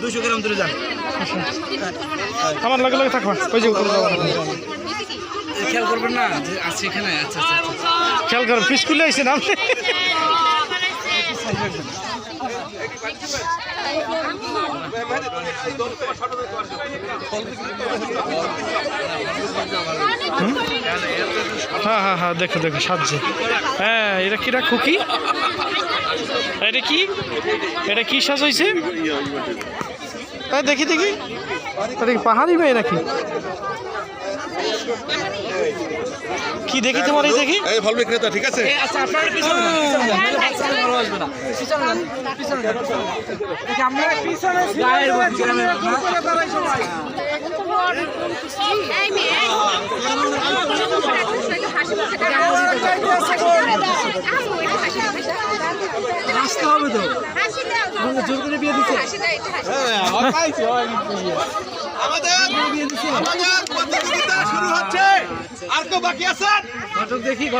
দুশো গ্রাম দূরে যান আমার লগে লগে থাকবা। ওই যে উপরে খেয়াল করবেন না আছে এখানে আচ্ছা আচ্ছা আচ্ছা। খেয়াল করেন পিসকুলে আইসেন আপনি হ্যাঁ হ্যাঁ হ্যাঁ দেখো দেখো সাজছে। হ্যাঁ এটা কিরা খুকি? এটা কি? এটা কি সাজ হয়েছে হ্যাঁ দেখি দেখি। এটা কি পাহাড়ি মেয়ে নাকি? কি দেখি তোমার এই দেখি? এই ফল বিক্রেতা ঠিক আছে? আচ্ছা আপনারা পিছনে পিছনে না। পিছনে গায়ের না? আসতে হবে তো। জোর করে বিয়ে দিচ্ছে আমাদের আমাদের প্রতিযোগিতা শুরু হচ্ছে। আর তো বাকি আছেন? ঘটক দেখি ঘটক